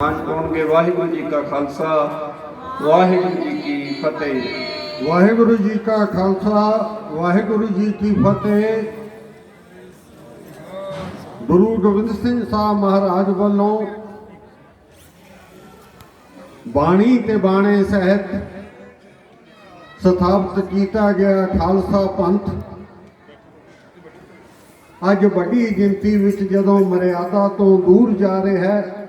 ਅੱਜ ਪਾਉਣਗੇ ਵਾਹਿਗੁਰੂ ਜੀ ਕਾ ਖਾਲਸਾ, ਵਾਹਿਗੁਰੂ ਜੀ ਕੀ ਫਤਿਹ। ਵਾਹਿਗੁਰੂ ਜੀ ਕਾ ਖਾਲਸਾ, ਵਾਹਿਗੁਰੂ ਜੀ ਕੀ ਫਤਿਹ। ਗੁਰੂ ਗੋਬਿੰਦ ਸਿੰਘ ਸਾਹਿਬ ਮਹਾਰਾਜ ਵੱਲੋਂ ਬਾਣੀ ਤੇ ਬਾਣੇ ਸਹਿਤ ਸਥਾਪਿਤ ਕੀਤਾ ਗਿਆ ਖਾਲਸਾ ਪੰਥ। ਅੱਜ ਵੱਡੀ ਗਿਣਤੀ ਵਿੱਚ ਜਦੋਂ ਮਰਿਆਦਾ ਤੋਂ ਦੂਰ ਜਾ ਰਿਹਾ ਹੈ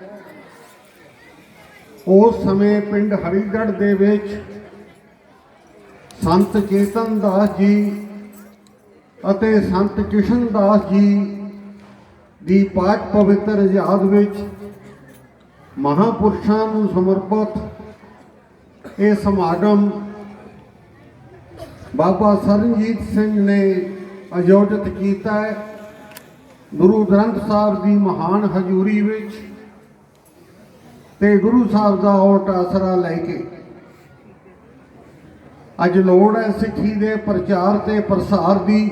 ਉਸ ਸਮੇਂ ਪਿੰਡ ਹਰੀਗੜ੍ਹ ਦੇ ਵਿੱਚ ਸੰਤ ਚੇਤਨ ਦਾਸ ਜੀ ਅਤੇ ਸੰਤ ਕਿਸ਼ਨ ਦਾਸ ਜੀ ਦੀ ਪਾਕ ਪਵਿੱਤਰ ਯਾਦ ਵਿੱਚ ਮਹਾਪੁਰਸ਼ਾਂ ਨੂੰ ਸਮਰਪਿਤ ਇਹ ਸਮਾਗਮ ਬਾਬਾ ਸਰਨਜੀਤ ਸਿੰਘ ਨੇ ਆਯੋਜਿਤ ਕੀਤਾ ਹੈ। ਗੁਰੂ ਗ੍ਰੰਥ ਸਾਹਿਬ ਦੀ ਮਹਾਨ ਹਜ਼ੂਰੀ ਵਿੱਚ ਤੇ ਗੁਰੂ ਸਾਹਿਬ ਦਾ ਓਟ ਆਸਰਾ ਲੈ ਕੇ। ਅੱਜ ਲੋੜ ਹੈ ਸਿੱਖੀ ਦੇ ਪ੍ਰਚਾਰ ਤੇ ਪ੍ਰਸਾਰ ਦੀ।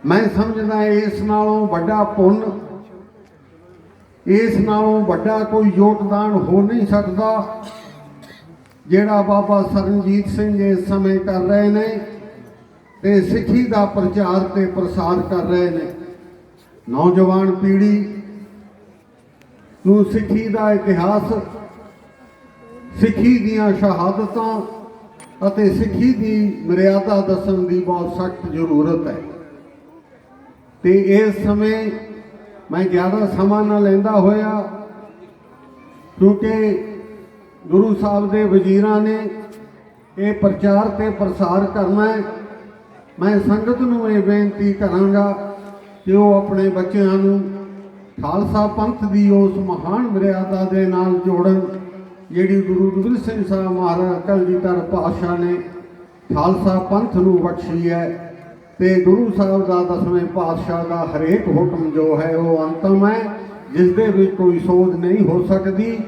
ਮੈਂ ਸਮਝਦਾ ਇਸ ਨਾਲੋਂ ਵੱਡਾ ਪੁੰਨ, ਇਸ ਨਾਲੋਂ ਵੱਡਾ ਕੋਈ ਯੋਗਦਾਨ ਹੋ ਨਹੀਂ ਸਕਦਾ, ਜਿਹੜਾ ਬਾਬਾ ਸਰਨਜੀਤ ਸਿੰਘ ਇਸ ਸਮੇਂ ਕਰ ਰਹੇ ਨੇ ਤੇ ਸਿੱਖੀ ਦਾ ਪ੍ਰਚਾਰ ਤੇ ਪ੍ਰਸਾਰ ਕਰ ਰਹੇ ਨੇ। ਨੌਜਵਾਨ ਪੀੜ੍ਹੀ ਨੂੰ ਸਿੱਖੀ ਦਾ ਇਤਿਹਾਸ, ਸਿੱਖੀ ਦੀਆਂ ਸ਼ਹਾਦਤਾਂ ਅਤੇ ਸਿੱਖੀ ਦੀ ਮਰਿਆਦਾ ਦੱਸਣ ਦੀ ਬਹੁਤ ਸਖਤ ਜ਼ਰੂਰਤ ਹੈ। ਤੇ ਇਸ ਸਮੇਂ ਮੈਂ ਜ਼ਿਆਦਾ ਸਮਾਂ ਨਾ ਲੈਂਦਾ ਹੋਇਆ, ਕਿਉਂਕਿ ਗੁਰੂ ਸਾਹਿਬ ਦੇ ਵਜ਼ੀਰਾਂ ਨੇ ਇਹ ਪ੍ਰਚਾਰ ਤੇ ਪ੍ਰਸਾਰ ਕਰਨਾ ਹੈ। ਮੈਂ ਸੰਗਤ ਨੂੰ ਇਹ ਬੇਨਤੀ ਕਰਾਂਗਾ ਕਿ ਉਹ ਆਪਣੇ ਬੱਚਿਆਂ ਨੂੰ ਖਾਲਸਾ ਪੰਥ ਦੀ ਉਸ ਮਹਾਨ ਮਰਿਆਦਾ ਦੇ ਨਾਲ ਜੋੜਨ ਜਿਹੜੀ ਗੁਰੂ ਗੋਬਿੰਦ ਸਿੰਘ ਸਾਹਿਬ ਮਹਾਰਾਜ ਕਲਗੀਧਰ ਪਾਤਸ਼ਾਹ ਨੇ ਖਾਲਸਾ ਪੰਥ ਨੂੰ ਬਖਸ਼ੀ ਹੈ ਤੇ ਗੁਰੂ ਸਾਹਿਬ ਦਾ ਦਸਵੇਂ ਪਾਤਸ਼ਾਹ ਦਾ ਹਰੇਕ ਹੁਕਮ ਜੋ ਹੈ ਉਹ ਅੰਤਮ ਹੈ, ਜਿਸ ਦੇ ਵਿੱਚ ਕੋਈ ਸੋਧ ਨਹੀਂ ਹੋ ਸਕਦੀ।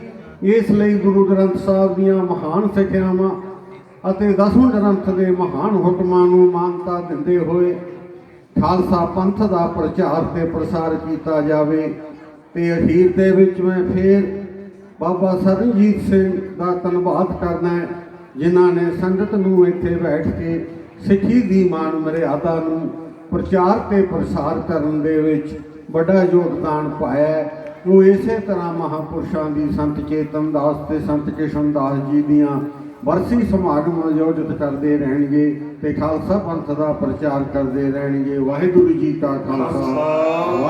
ਇਸ ਲਈ ਗੁਰੂ ਗ੍ਰੰਥ ਸਾਹਿਬ ਦੀਆਂ ਮਹਾਨ ਸਿੱਖਿਆਵਾਂ ਅਤੇ ਦਸਵੇਂ ਗ੍ਰੰਥ ਦੇ ਮਹਾਨ ਹੁਕਮਾਂ ਨੂੰ ਮਾਨਤਾ ਦਿੰਦੇ ਹੋਏ ਖਾਲਸਾ ਪੰਥ ਦਾ ਪ੍ਰਚਾਰ ਤੇ ਪ੍ਰਸਾਰ ਕੀਤਾ ਜਾਵੇ। ਤੇ ਅਖੀਰ ਦੇ ਵਿੱਚ ਮੈਂ ਫੇਰ ਬਾਬਾ ਸਰਨਜੀਤ ਸਿੰਘ ਦਾ ਧੰਨਵਾਦ ਕਰਦਾ ਹੈ, ਜਿਨ੍ਹਾਂ ਨੇ ਸੰਗਤ ਨੂੰ ਇੱਥੇ ਬੈਠ ਕੇ ਸਿੱਖੀ ਦੀ ਮਾਨ ਮਰਿਆਦਾ ਨੂੰ ਪ੍ਰਚਾਰ ਤੇ ਪ੍ਰਸਾਰ ਕਰਨ ਦੇ ਵਿੱਚ ਵੱਡਾ ਯੋਗਦਾਨ ਪਾਇਆ ਉਹ ਇਸੇ ਤਰ੍ਹਾਂ ਮਹਾਪੁਰਸ਼ਾਂ ਦੀ ਸੰਤ ਚੇਤਨ ਦਾਸ ਤੇ ਸੰਤ ਕਿਸ਼ਨ ਦਾਸ ਜੀ ਦੀਆਂ ਵਰਸੀ ਸਮਾਗਮ ਆਯੋਜਿਤ ਕਰਦੇ ਰਹਿਣਗੇ ਤੇ ਖਾਲਸਾ ਪੰਥ ਦਾ ਪ੍ਰਚਾਰ ਕਰਦੇ ਰਹਿਣਗੇ। ਵਾਹਿਗੁਰੂ ਜੀ ਕਾ ਖਾਲਸਾ।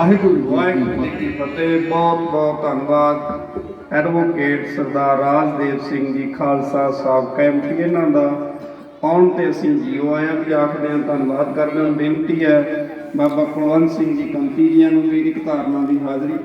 ਵਾਹਿਗੁਰੂ ਵਾਹਿਗੁਰੂ ਜੀ ਕੀ ਫਤਿਹ। ਬਹੁਤ ਬਹੁਤ ਧੰਨਵਾਦ। ਐਡਵੋਕੇਟ ਸਰਦਾਰ ਰਾਜਦੇਵ ਸਿੰਘ ਜੀ ਖਾਲਸਾ ਸਾਹਿਬ ਕੈਂਪਟੀ ਇਹਨਾਂ ਦਾ। ਆਉਣ ਤੇ ਅਸੀਂ ਜੀਓ ਆਇਆ ਵੀ ਆਖਦੇ ਹਾਂ, ਧੰਨਵਾਦ ਕਰਦੇ ਹਾਂ। ਬੇਨਤੀ ਹੈ, ਬਾਬਾ ਕੁਲਵੰਤ ਸਿੰਘ ਜੀ ਕੰਪੀ ਜੀਆਂ ਨੂੰ ਵੀ ਇੱਕ ਧਾਰਨਾ ਦੀ ਹਾਜ਼ਰੀ